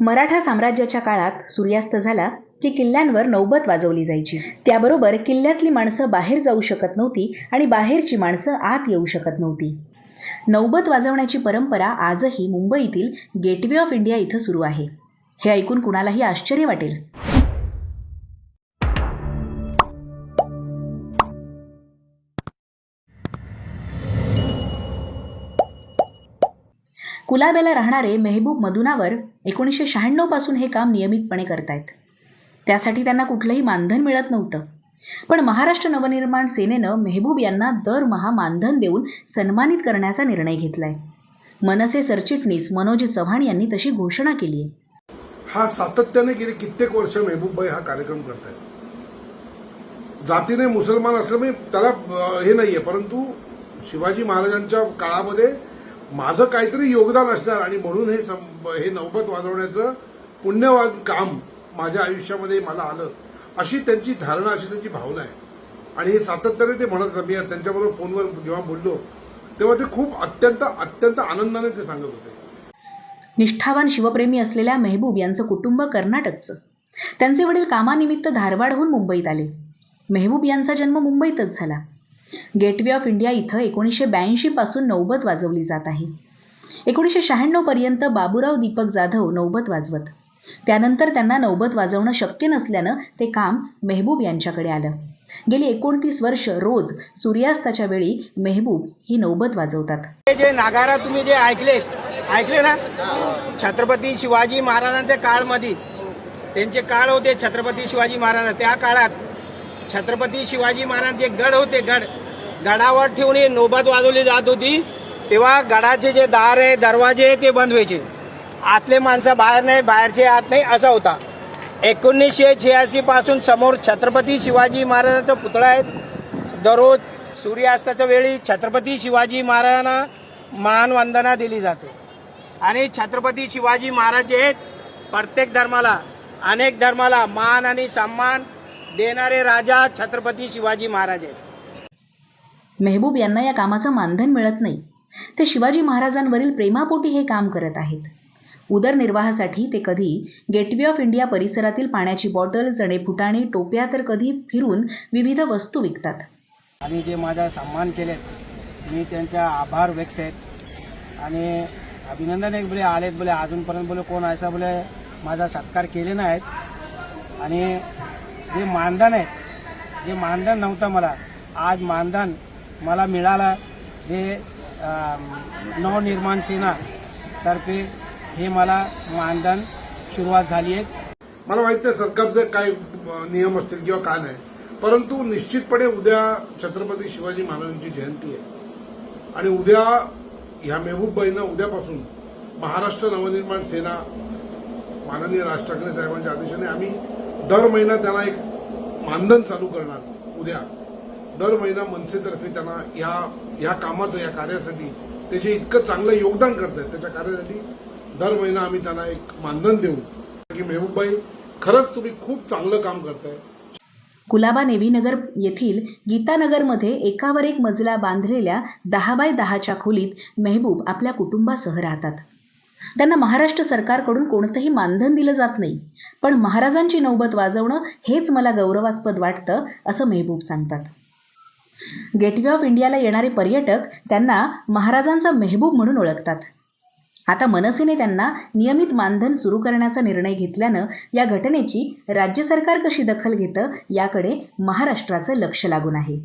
मराठा साम्राज्याच्या काळात सूर्यास्त झाला की किल्ल्यांवर नौबत वाजवली जायची. त्याबरोबर किल्ल्यातली माणसं बाहेर जाऊ शकत नव्हती आणि बाहेरची माणसं आत येऊ शकत नव्हती. नौबत वाजवण्याची परंपरा आजही मुंबईतील गेटवे ऑफ इंडिया इथं सुरू आहे. हे ऐकून कुणालाही आश्चर्य वाटेल? कुलाब्याला राहणारे मेहबूब मदुनावर एकोणीसशे शहाण्णवपासून हे काम नियमितपणे करतायत. त्यासाठी त्यांना कुठलंही मानधन मिळत नव्हतं. पण महाराष्ट्र नवनिर्माण सेनेनं मेहबूब यांना दरमहा मानधन देऊन सन्मानित करण्याचा निर्णय घेतलाय. मनसे सरचिटणीस मनोज चव्हाण यांनी तशी घोषणा केली आहे. हा सातत्याने गेली कित्येक वर्ष मेहबूबबाई हा कार्यक्रम करतायत. जातीने मुसलमान असल्यामुळे त्याला हे नाहीये. परंतु शिवाजी महाराजांच्या काळामध्ये माझं काहीतरी योगदान असणार आणि म्हणून हे सं- हे नौबत वाजवण्याचं पुण्यवाद काम माझ्या आयुष्यामध्ये मला आलं अशी त्यांची धारणा अशी त्यांची भावना आहे. आणि हे सातत्याने ते म्हणत मी त्यांच्याबरोबर फोनवर जेव्हा बोललो तेव्हा ते खूप अत्यंत अत्यंत आनंदाने ते सांगत होते. निष्ठावान शिवप्रेमी असलेल्या मेहबूब यांचं कुटुंब कर्नाटकचं. त्यांचे वडील कामानिमित्त धारवाडहून मुंबईत आले. मेहबूब यांचा जन्म मुंबईतच झाला. गेटवे ऑफ इंडिया इथं एकोणीसशे ब्याऐंशी पासून नौबत वाजवली जात आहे. एकोणीसशे शहाण्णव पर्यंत बाबूराव दीपक जाधव नौबत वाजवत. त्यानंतर त्यांना नौबत वाजवणं शक्य नसल्यानं ते काम मेहबूब यांच्याकडे आलं. गेली एकोणतीस वर्ष रोज सूर्यास्ताच्या वेळी मेहबूब ही नौबत वाजवतात. हे जे नागारा तुम्ही जे ऐकले ऐकले ना? छत्रपती शिवाजी महाराजांच्या काळमध्ये त्यांचे काळ होते छत्रपती शिवाजी महाराज. त्या काळात छत्रपती शिवाजी महाराज जे गड होते गड गडावर ठेवून ही नोबत वाजवली जात होती. तेव्हा गडाचे जे दार आहे दरवाजे आहे ते बंद व्हायचे. आतले माणसं बाहेर नाही बाहेरचे आत नाही असा होता. एकोणीसशे छ्याऐंशीपासून समोर छत्रपती शिवाजी महाराजांचा पुतळा आहे. दररोज सूर्यास्ताच्या वेळी छत्रपती शिवाजी महाराजांना मानवंदना दिली जाते. आणि छत्रपती शिवाजी महाराज जे आहेत प्रत्येक धर्माला अनेक धर्माला मान आणि सन्मान देणारे राजा छत्रपती शिवाजी महाराज आहेत. मेहबूब यांना या कामाचं मानधन मिळत नाही. ते शिवाजी महाराजांवरील प्रेमापोटी हे काम करत आहेत. उदरनिर्वाहासाठी ते कधी गेटवे ऑफ इंडिया परिसरातील पाण्याची बॉटल जणे फुटाणे टोप्या तर कधी फिरून विविध वस्तू विकतात. आणि जे माझा सन्मान केलेत मी त्यांचा आभार व्यक्त आहेत आणि अभिनंदन एक बोले आलेत बोले अजूनपर्यंत बोले कोण असा बोले माझा सत्कार केले नाहीत. आणि जे मानधन आहेत जे मानधन नव्हतं मला आज मानधन मला मिळालं हे नवनिर्माण सेना तर्फे हे मला मानधन सुरुवात झाली आहे. मला माहीत नाही सरकारचे काय नियम असतील किंवा काय नाही. परंतु निश्चितपणे उद्या छत्रपती शिवाजी महाराजांची जयंती आहे. आणि उद्या ह्या मेहबूबबाईंना उद्यापासून महाराष्ट्र नवनिर्माण सेना माननीय राज ठाकरे साहेबांच्या आदेशाने आम्ही दर महिना त्यांना एक मानधन चालू करणार उद्या. दर महिना मनसेतर्फे त्यांना या या कामाचं या कार्यासाठी ते जे इतकं चांगलं योगदान करत आहेत त्याच्या कार्यासाठी दर महिना आम्ही त्यांना एक मानधन देऊ. की मेहबूबाई खरंच तुम्ही खूप चांगलं काम करताय. कुलाबा नेव्हीनगर येथील गीतानगरमध्ये एकावर एक मजला बांधलेल्या दहा बाय दहाच्या खोलीत मेहबूब आपल्या कुटुंबासह राहतात. त्यांना महाराष्ट्र सरकारकडून कोणतंही मानधन दिलं जात नाही. पण महाराजांची नौबत वाजवणं हेच मला गौरवास्पद वाटतं असं मेहबूब सांगतात. गेटवे ऑफ इंडियाला येणारे पर्यटक त्यांना महाराजांचा मेहबूब म्हणून ओळखतात. आता मनसेने त्यांना नियमित मानधन सुरू करण्याचा निर्णय घेतल्यानं या घटनेची राज्य सरकार कशी दखल घेतं याकडे महाराष्ट्राचं लक्ष लागून आहे.